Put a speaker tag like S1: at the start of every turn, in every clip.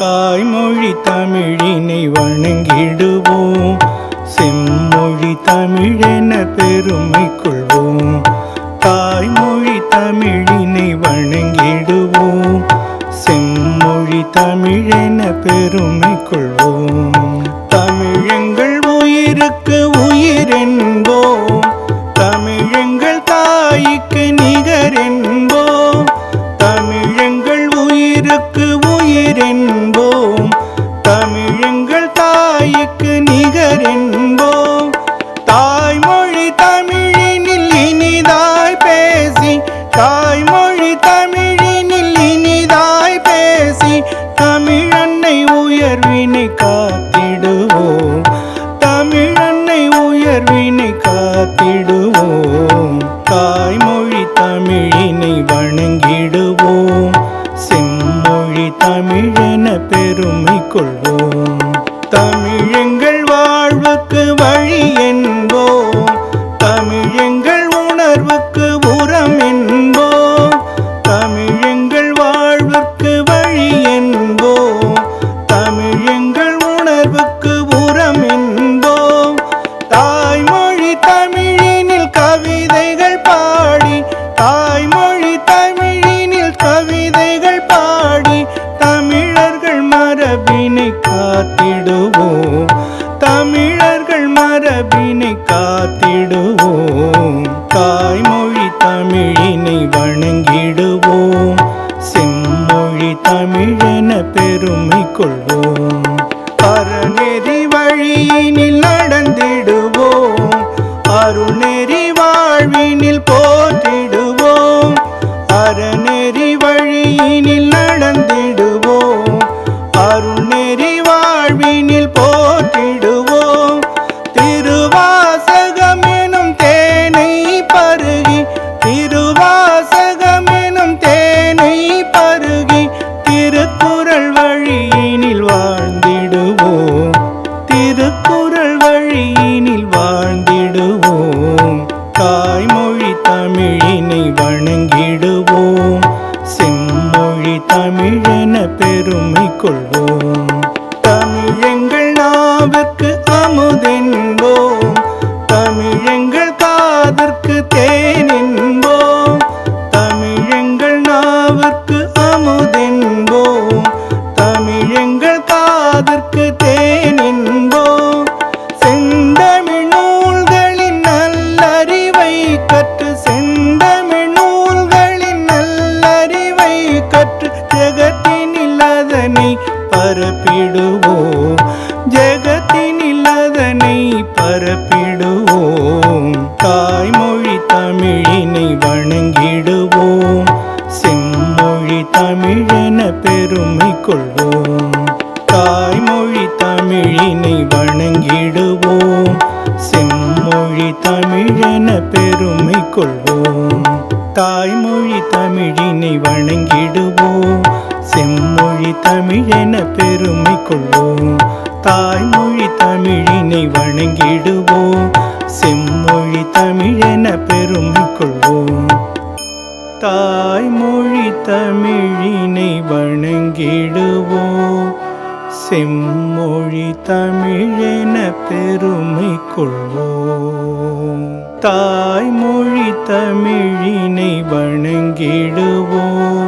S1: தாய்மொழி தமிழினை வணங்கிடுவோம். செம்மொழி தமிழென பெருமை கொள்வோம். தாய்மொழி தமிழினை வணங்கிடுவோம். செம்மொழி தமிழென பெருமை கொள்வோம். தமிழங்கள் உயிருக்கு தாய்மொழி தமிழினில் இனிதாய் பேசி தமிழன்னை உயர்வினை காத்திடுவோம். தமிழன்னை உயர்வினை காத்திடுவோம். தாய்மொழி தமிழினை வணங்கிடுவோம். செம்மொழி தமிழென பெருமை கொள்வோம். தமிழங்கள் வாழ்வுக்கு வழி என்போம். வாழ்வோம் கொள்வோம் அறநெறி வழியினில் நடந்திடுவோம். அருநெறி வாழ்வினில் போற்றி வழி பரப்பிடுவோம். ஜெகத்தினில் அதனை பரப்பிடுவோம். தாய்மொழி தமிழினை வணங்கிடுவோம். செம்மொழி தமிழென பெருமை கொள்வோம். தாய்மொழி தமிழினை வணங்கிடுவோம். செம்மொழி தமிழென பெருமை கொள்வோம். தாய்மொழி தமிழினை வணங்கிடுவோம். செம்மொழி தமிழென பெருமை கொள்வோம். தாய்மொழி தமிழினை வணங்கிடுவோம். செம்மொழி தமிழென பெருமை கொள்வோம். தாய்மொழி தமிழினை வணங்கிடுவோம். செம்மொழி தமிழென பெருமை கொள்வோம். தாய்மொழி தமிழினை வணங்கிடுவோம்.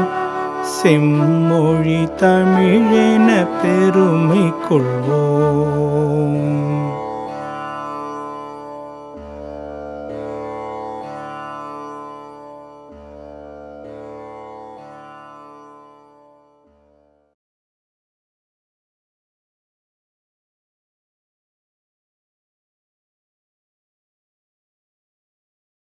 S1: செம்மொழி தமிழென பெருமை கொள்வோம்.